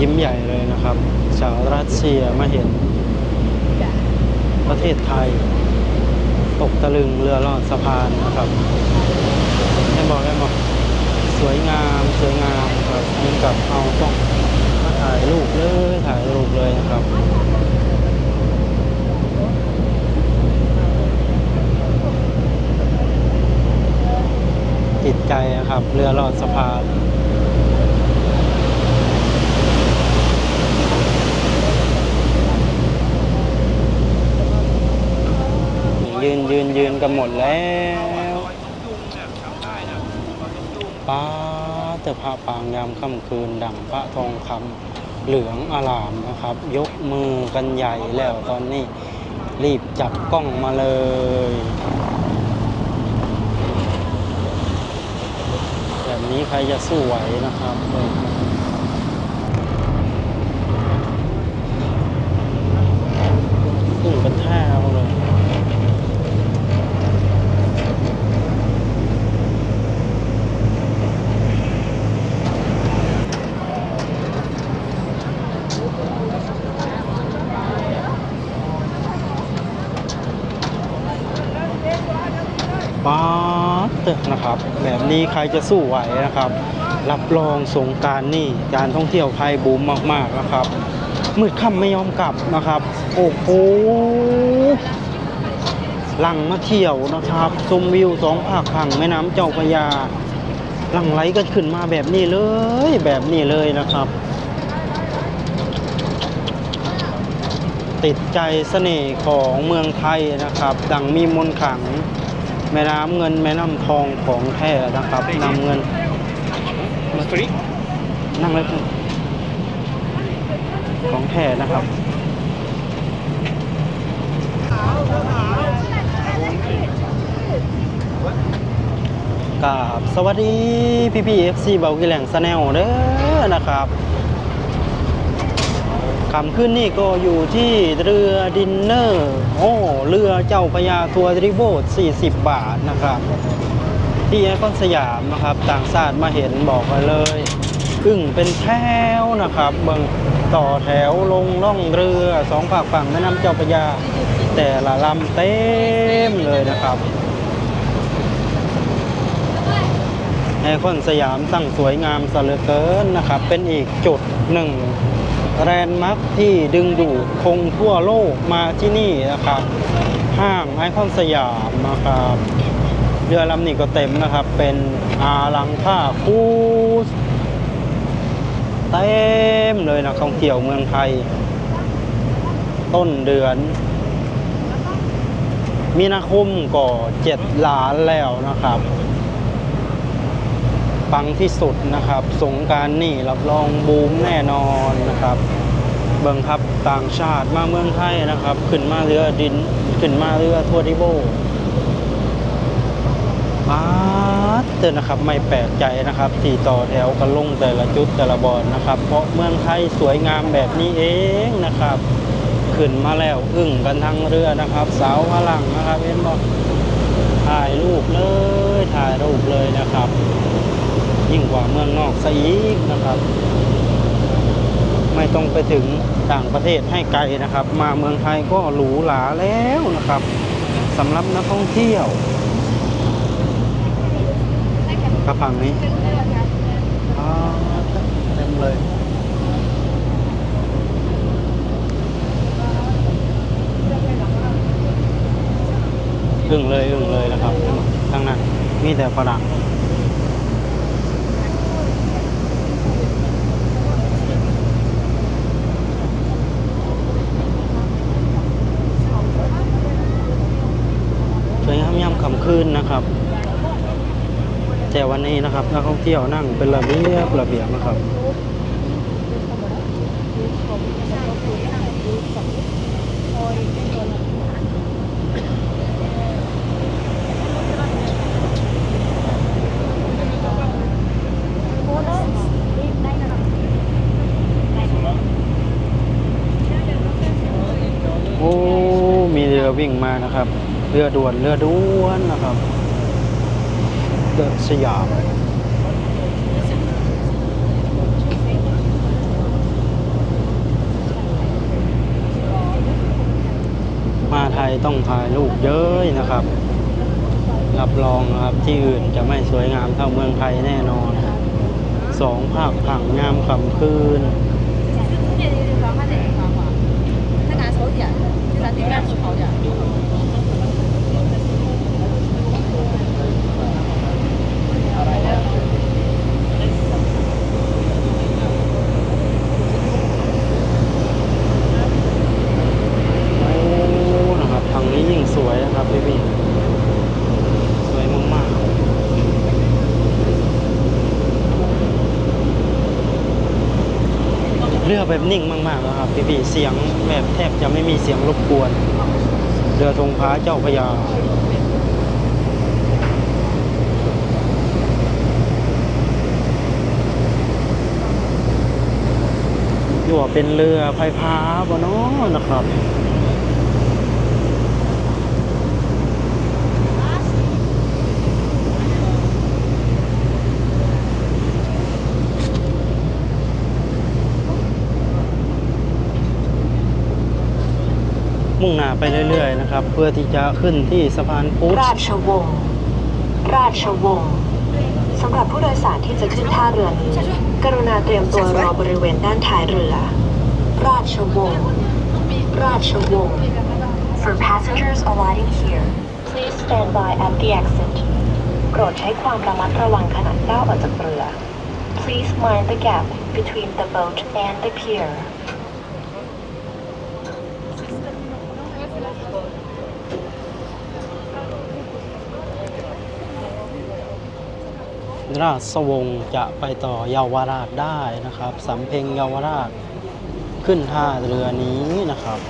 ยิ้มใหญ่เลยนะครับชาวรัสเซียมาเห็น ประเทศไทย ตกตะลึงเรือลอดสะพานนะครับได้บอกได้บอกสวยงามสวยงามครับยิ่งกับเอาต้องมาถ่ายรูปเลยถ่ายรูปเลยนะครับติดใจนะครับ เรือลอดสะพาน ยืนยืนยืนกันหมดแล้วป้าแต่พระปางยามค่ำคืน ดั่งพระทองคำเหลืองอลามนะครับ ยกมือกันใหญ่แล้วตอนนี้ รีบจับกล้องมาเลยแบบนี้ใครจะสู้ไหวนะครับเออสู้กันแท้เลยป๊าดเตอะนะครับ แบบนี้ใครจะสู้ไหวนะครับ รับรองสงการนี่การท่องเที่ยวไทยบูมมากๆนะครับมืดค่ำไม่ยอมกลับนะครับ โอ้โหหลังมาเที่ยวนะครับชมวิวสองภาคฝั่งแม่น้ำเจ้าพระยาหลังไหลก็ขึ้นมาแบบนี้เลย แบบนี้เลยนะครับ ติดใจเสน่ห์ของเมืองไทยนะครับ ดังมีมนขัง แม่น้ำเงินแม่น้ำทองของแท้นะครับนำเงินนั่งเลยของแท้นะครับกราบสวัสดีพี่พีเอฟซีเบากิแหล่งสแนลเด้อนะครับ คำขึ้นนี่ก็อยู่ที่เรือดินเนอร์ โอ้เรือเจ้าพระยาทัวร์ริโบท40 บาทนะครับ ที่ไอคอนสยามนะครับ ต่างชาติมาเห็นบอกกันเลยอึ้งเป็นแถวนะครับ เบิงต่อแถวลงล่องเรือสองฝากฝั่งแม่น้ำเจ้าพระยา แต่ละลำเต็มเลยนะครับไอคอนสยามตั้งสวยงามสะเหลือเกินนะครับ เป็นอีกจุดหนึ่ง แรนด์มาร์คที่ดึงดูดคงทั่วโลกมาที่นี่นะครับ ห้างไอคอนสยามนะครับเรือลำนี้ก็เต็มนะครับ เป็นอาลังค่าคูสเต็มเลยนะท่องเที่ยวเมืองไทย ต้นเดือน มีนาคมก็เจ็ดล้านแล้วนะครับ ปังที่สุดนะครับ สงการนี่รับรองบูมแน่นอนนะครับ เบิ่งครับต่างชาติมาเมืองไทยนะครับ ขึ้นมาเรือดินขึ้นมาเรือทัวร์ดิโบอาเตือนนะครับไม่แปลกใจนะครับที่ต่อแถวกันลงแต่ละจุดแต่ละบอนนะครับ เพราะเมืองไทยสวยงามแบบนี้เองนะครับ ขึ้นมาแล้วอึ้งกันทั้งเรือนะครับสาวพลังนะครับเห็นบอกถ่ายรูปเลยถ่ายรูปเลยนะครับ ยิ่งกว่าเมืองนอกซะอีกนะครับ ไม่ต้องไปถึงต่างประเทศให้ไกลนะครับ มาเมืองไทยก็หรูหราแล้วนะครับสำหรับนักท่องเที่ยวกระพังนี้อ่าเต็มเลยอึ้งเลยอึ้งเลยนะครับทั้งนั้นมีแต่ฝรั่ง สวยงามยามค่ำคื นนะครับ แต่วันนี้นะครับนักท่องเที่ยวนั่งเป็นระเบียบระเบียบนะครับโอ้มีเรือวิ่งมานะครับ เรือด่วนเรือด้วนนะครับเดินสยามมาไทยต้องถ่ายรูปเยอะนะครับ รับรองครับที่อื่นจะไม่สวยงามเท่าเมืองไทยแน่นอนสองภาคผังงามคำคืน แบบนิ่งมากๆนะครับพี่พี่เสียงแบบแทบจะไม่มีเสียงรบกวน เรือธงพ้าเจ้าพยาอยู่เป็นเรือพายพาบ่เนาะนะครับ มุ่งหน้า ไปเรื่อยๆนะครับ เพื่อที่จะขึ้นที่สะพานพุทธราชวงศ์ราชวงศ์สำหรับผู้โดยสารที่จะขึ้นท่าเรือนี้กรุณาเตรียมตัวรอบริเวณด้านท้ายเรือ ราชวงศ์ราชวงศ์ For passengers alighting here please stand by at the exit โปรดใช้ความระมัดระวังขณะก้าวออกจากเรือ Please mind the gap between the boat and the pier ราชวงศ์จะไปต่อเยาวราชได้นะครับ สำเพ็งเยาวราชขึ้นท่าเรือนี้นะครับ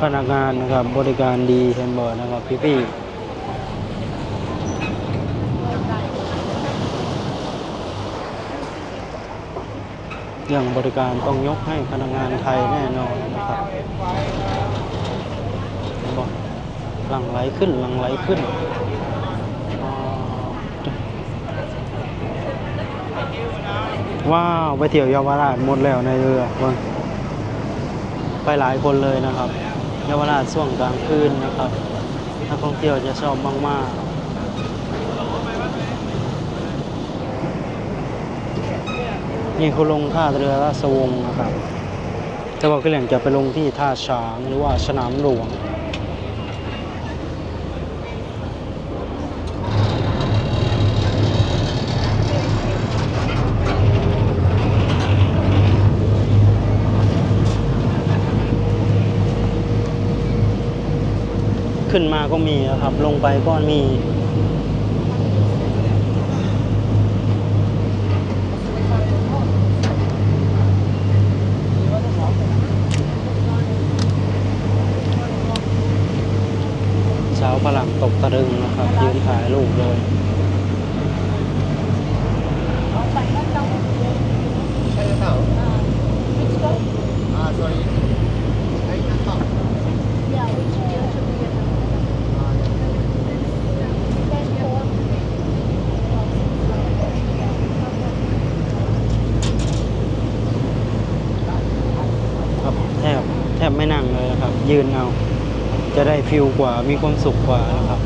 พนักงานนะครับบริการดีเห็นบ่นะครับพี่ๆ เรื่องบริการต้องยกให้พนักงานไทยแน่นอนนะครับบอกหลังไหลขึ้นหลังไหลขึ้นว้าวไปเที่ยวเยาวราชหมดแล้วในเรือเบิ่งไปหลายคนเลยนะครับ เยาวราชช่วงกลางคืนนะครับนักท่องเที่ยวจะชอบมากๆ นี่เขาลงท่าเรือราชวงศ์นะครับแต่ว่าก็เหลี่ยงจะไปลงที่ท่าช้างหรือว่าสนามหลวงขึ้นมาก็มีนะครับ ลงไปก็มี เช้าพลังตกตะลึงนะครับ ยืนถ่ายรูปเลยครับแทบแทบไม่นั่งเลยนะครับ ยืนเอา จะได้ฟิลกว่ามีความสุขกว่านะครับ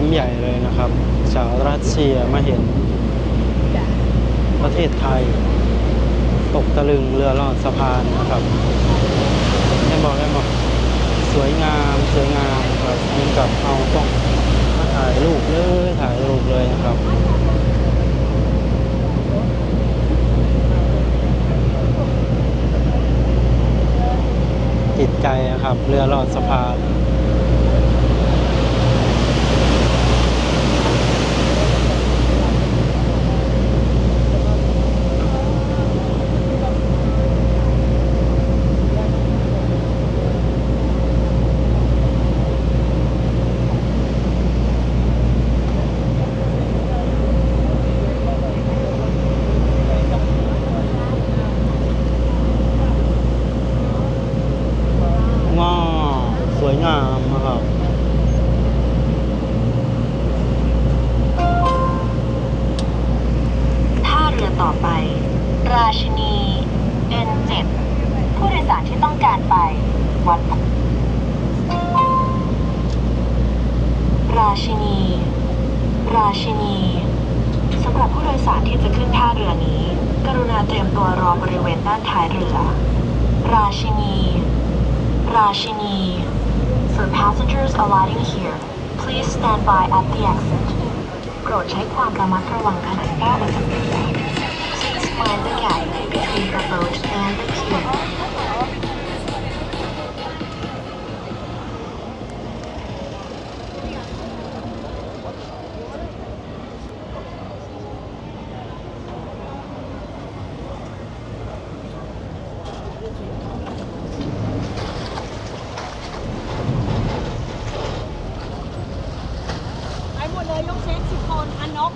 ยิ้มใหญ่เลยนะครับชาวรัสเซียมาเห็นประเทศไทย ตกตะลึงเรือลอดสะพานนะครับได้บอกได้บอกสวยงามสวยงามครับเหมือนกับเอาต้องมาถ่ายายรูปเลยถ่ายรูปเลยนะครับติดใจนะครับ เรือลอดสะพาน ว้าวสวยงามนะครับ ท่าเรือต่อไป ราชินี N7 ผู้โดยสารที่ต้องการไป วัด ราชินี ราชินีสำหรับผู้โดยสารที่จะขึ้นท่าเรือนี้ กรุณาเตรียมตัวรอบริเวณด้านท้ายเรือ ราชินี ราชินี For passengers alighting here please stand by at the exit โปรดใช้ความระมัดระวังขณะก้าวออกจากเรือ Please mind the gap between the boat and the quay ไปหมดเลยยกเช็คสิบคนอันนก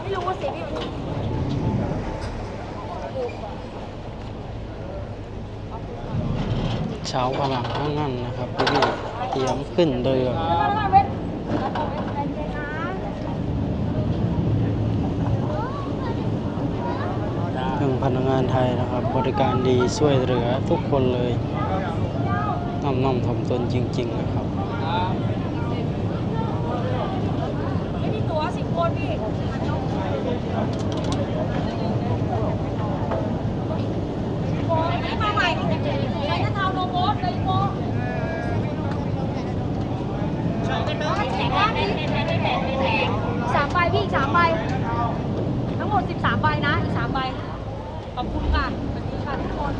ไม่รู้ว่าเสียงพี่มัน เช้าพลังทั้งนั้นนะครับพี่เตรียมขึ้นเรือมาเว้นใจเย็นนะถึงพนักงานไทยนะครับ บริการดีช่วยเหลือทุกคนเลยน้อมน้อมถ่อมตนจริง ๆ นะครับไม่มีตัวสิบคนพี่โอ้ยนี่มาใหม่ สามใบพี่อีกสามใบ ทั้งหมดสิบสามใบนะ อีกสามใบ ขอบคุณค่ะสวัสดีค่ะทุกคน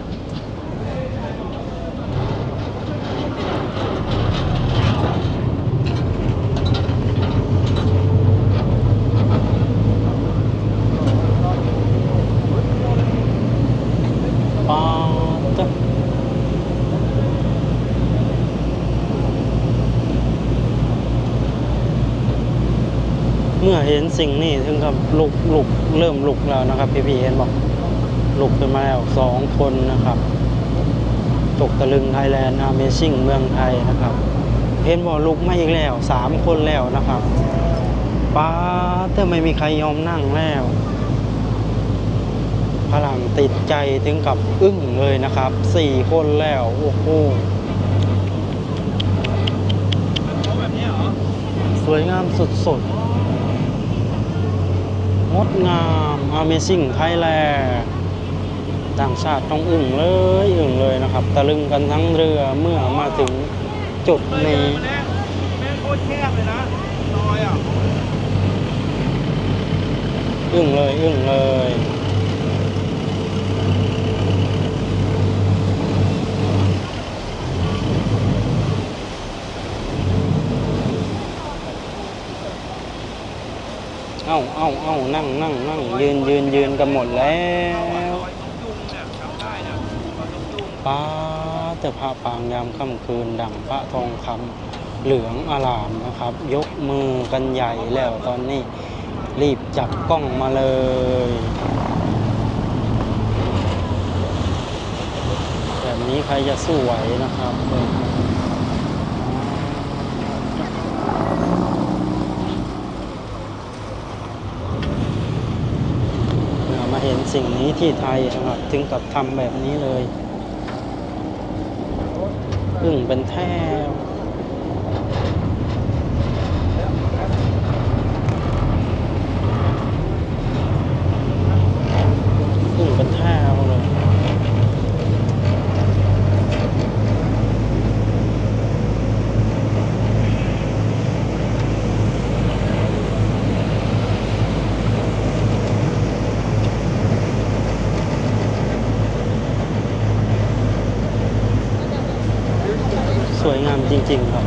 ป๊าดะ เห็นสิ่งนี้ถึงกับลุกลุกเริ่มลุกแล้วนะครับ พี่พี่เห็นบอกลุกขึ้นมาแล้วสองคนนะครับ ตกตะลึงไทยแลนด์ Amazing เมืองไทยนะครับ เห็นบอกลุกไมาอีกแล้วสามคนแล้วนะครับป้าดแต่ไม่มีใครยอมนั่งแล้วพลังติดใจถึงกับอึ้งเลยนะครับสี่คนแล้วโอ้โหสวยงามสุดๆ งดงาม Amazing Thailand ต่างชาติต้องอึ้งเลยอึ้งเลยนะครับ ตะลึงกันทั้งเรือเมื่อมาถึงจุดนี้แม่งโคตรแคบเลยนะซอยอะอึ้งเลยอึ้งเลย อ้าเอ้าเอ้านั่งนั่งนั่งยืนยืนยืนกันหมดแล้วป้าแต่พระปางยามค่ำคืนดังพระทองคำเหลืองอลามนะครับ ยกมือกันใหญ่แล้วตอนนี้ รีบจับกล้องมาเลยแบบนี้ใครจะสู้ไหวนะครับเมื่อมาเห็น สิ่งนี้ที่ไทยนะครับถึงกับทำแบบนี้เลยอึ่งเป็นแทบอึ่งเป็นแทบเลย น จริง ๆ ครับ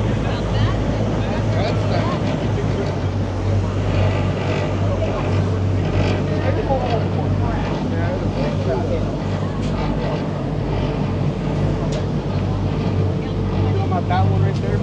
About that one right there.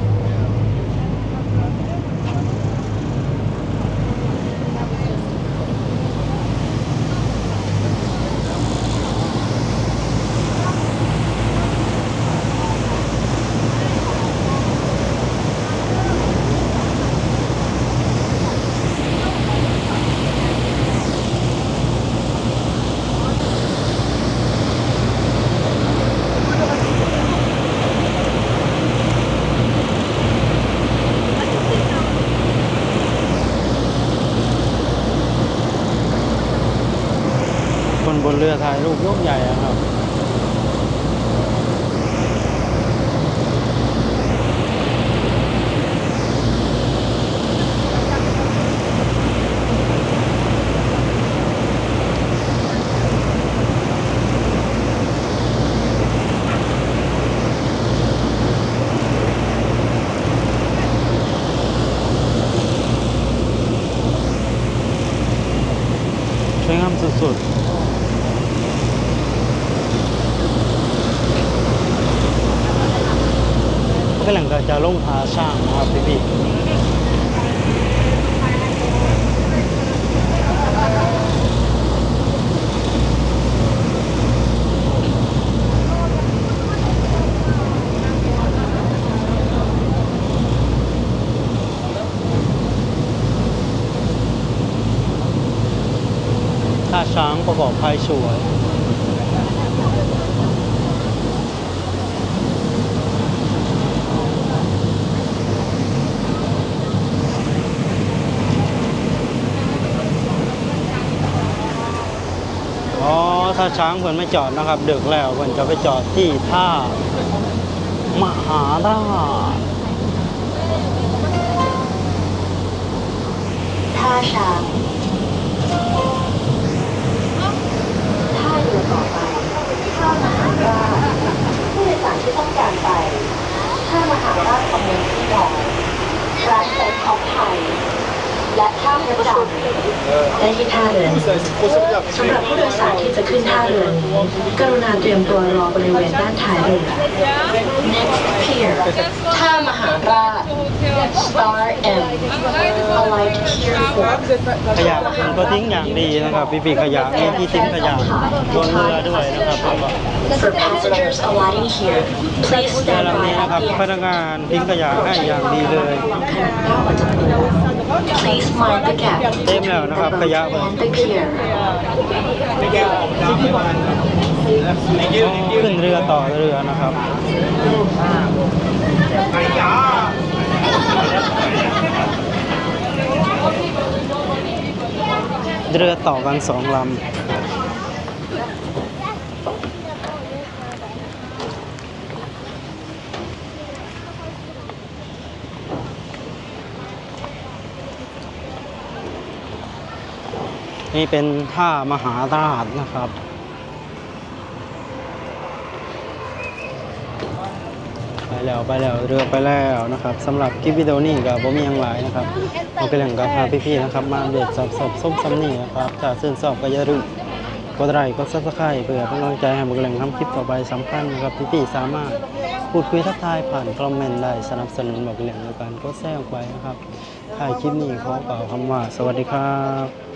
คนบนเรือถ่ายรูปยกใหญ่อะครับ สวยงามสุดๆก็หลังก็จะลงพาช่างนะครับพี่พี่ท่า ช้างประกอบภายสวยอ๋อ ถ้าช้างเพิ่นไม่จอดนะครับ ดึกแล้วเพิ่นจะไปจอดที่ท่ามหาราชท่าช้างท่าเรือต่อไป ท่ามหาราช ผู้โดยสารที่ต้องการไป ท่ามหาราชคอมเมนต์ที่ดอนร้านเซ็นของไทย และท่าพระจันทร์ได้ที่ท่าเรือสำหรับผู้โดยสารที่จะขึ้นท่าเรือนี้กรุณาเตรียมตัวรอบริเวณด้านท้ายเรือ Next pier ท่ามหาราช Star M Alight Pier 4ขยะเพิ่นก็ทิ้งอย่างดีนะครับพี่พี่ขยะมีที่ทิ้งขยะบนเรือด้วยนะครับเพิ่นบอก For passengers alighting here, please เรือ stand ลำ by นี้นะ at ครับ the พ end. นักงานทิ้งขยะให้อย่างดีเลย Please mind the gap เต็มแล้วนะครับขยะเพิ่น and the pier. ไม่แก้ออกดำไม่มัน thank you thank you ขึ้นเรือต่อเรือนะครับไอ้ยา เรือต่อกันสองลำนี่เป็นท่ามหาราชนะครับ ไป แล้วไปแล้วเรือไปแล้วนะครับสำหรับคลิปวิดีโอนี้กับผมมีอย่างไรนะครับเอาไปแหล่งกับพาพี่ๆนะครับมาเด็ดสอบสอบส้มซำนี่นะครับถ้าซื่นชอบก็อย่าลืมกดไลค์กดซับสไครต์เพื่อเป็นกำลังใจให้บุกแหล่งทำคลิปต่อไปสำคัญนะครับพี่ๆสามารถพูดคุยทักทายผ่านคอมเมนต์ได้สนับสนุนบุกแหล่งในการกดแซงออกไปนะครับถ่ายคลิปนี้ขอกล่าวคำว่า สวัสดีครับ